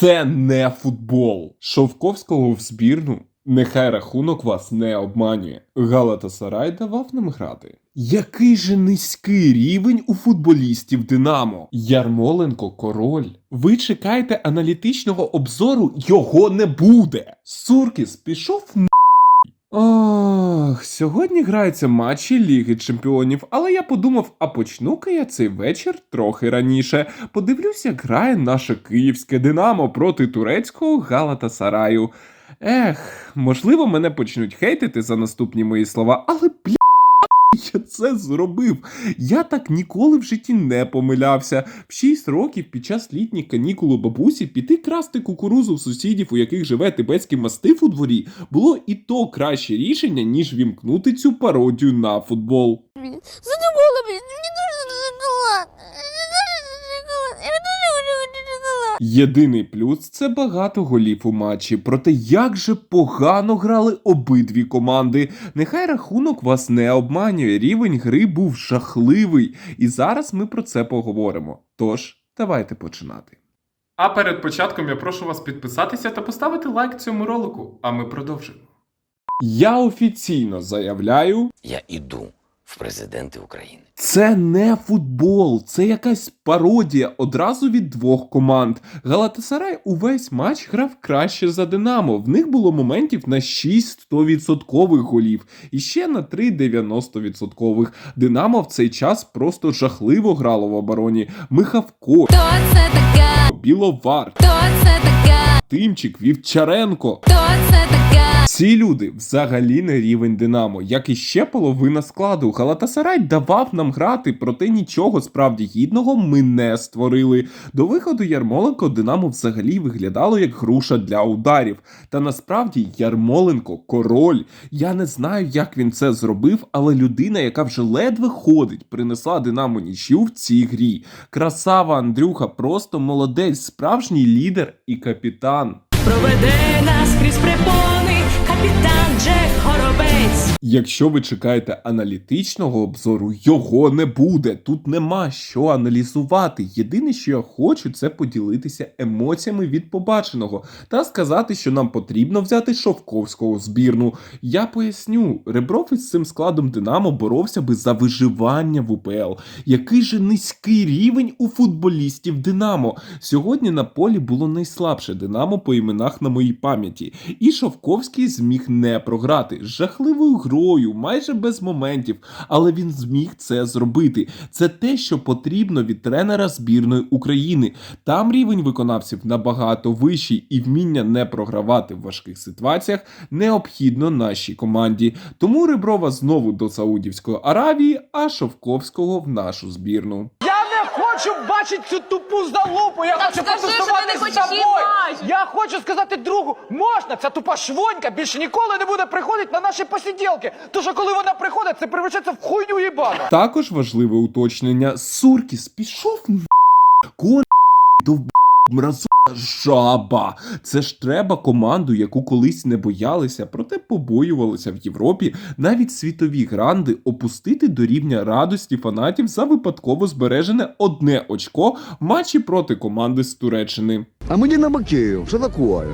Це не футбол. Шовковського в збірну. Нехай рахунок вас не обманює. Галатасарай давав нам грати. Який же низький рівень у футболістів Динамо? Ярмоленко король. Ви чекаєте аналітичного обзору? Його не буде. Суркіс пішов Ох, сьогодні граються матчі Ліги Чемпіонів, але я подумав, а почну-ка я цей вечір трохи раніше. Подивлюсь, як грає наше київське Динамо проти турецького Галатасараю. Ех, можливо, мене почнуть хейтити за наступні мої слова, але бля. Я це зробив. Я так ніколи в житті не помилявся. В 6 років під час літніх канікул у бабусі піти красти кукурузу в сусідів, у яких живе тибетський мастиф у дворі, було і то краще рішення, ніж вімкнути цю пародію на футбол. Єдиний плюс це багато голів у матчі. Проте як же погано грали обидві команди. Нехай рахунок вас не обманює. Рівень гри був жахливий, і зараз ми про це поговоримо. Тож, давайте починати. А перед початком я прошу вас підписатися та поставити лайк цьому ролику, а ми продовжимо. Я офіційно заявляю, Я іду в президенти України. Це не футбол, це якась пародія одразу від двох команд. Галатасарай увесь матч грав краще за Динамо. В них було моментів на 6 100% голів і ще на 3 90%. Динамо в цей час просто жахливо грало в обороні. Михавко, Хто це така? Біловар, Хто це така? Тимчик, Вівчаренко. Хто це така? Ці люди взагалі не рівень Динамо, як і ще половина складу. Галатасарай давав нам грати, проте нічого справді гідного ми не створили. До виходу Ярмоленко Динамо взагалі виглядало як груша для ударів. Та насправді Ярмоленко король. Я не знаю, як він це зробив, але людина, яка вже ледве ходить, принесла Динамо нічю в цій грі. Красава Андрюха, просто молодець, справжній лідер і капітан. Проведе нас крізь препони капітан Джек Горобець. Якщо ви чекаєте аналітичного обзору, його не буде. Тут нема що аналізувати. Єдине, що я хочу, це поділитися емоціями від побаченого та сказати, що нам потрібно взяти Шовковського збірну. Я поясню, Ребров із цим складом Динамо боровся би за виживання в УПЛ. Який же низький рівень у футболістів Динамо. Сьогодні на полі було найслабше Динамо по іменах на моїй пам'яті. І Шовковський зміг не програти жахливою грою, майже без моментів, але він зміг це зробити. Це те, що потрібно від тренера збірної України. Там рівень виконавців набагато вищий, і вміння не програвати в важких ситуаціях необхідно нашій команді. Тому Реброва знову до Саудівської Аравії, а Шовковського в нашу збірну. Хочу бачити цю тупу залупу. Я Так хочу скажи, що ти не з хочеш тобою. бачити. Я хочу сказати другу, можна, ця тупа швонька більше ніколи не буде приходити на наші посиділки. Тож, коли вона приходить, це превращається в хуйню їбану. Також важливе уточнення: Суркіс пішов на кон до мразу жаба. Це ж треба команду, яку колись не боялися, проте побоювалися в Європі. Навіть світові гранди опустити до рівня радості фанатів за випадково збережене одне очко в матчі проти команди з Туреччини. А мы не Бакеев, что такое?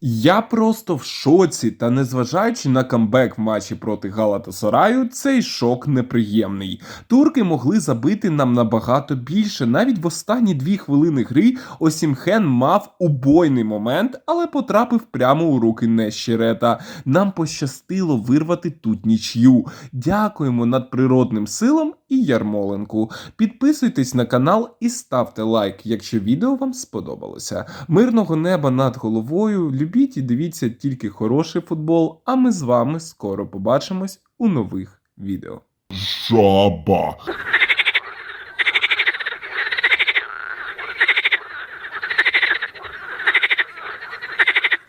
Я просто в шоці, та незважаючи на камбек в матчі проти Галатасараю, цей шок неприємний. Турки могли забити нам набагато більше. Навіть в останні дві хвилини гри Осімхен мав убойний момент, але потрапив прямо у руки Нещерета. Нам пощастило вирвати тут нічю. Дякуємо надприродним силам і Ярмоленку. Підписуйтесь на канал і ставте лайк, якщо відео вам сподобалося. Мирного неба над головою. Любіть і дивіться тільки хороший футбол. А ми з вами скоро побачимось у нових відео. Жаба.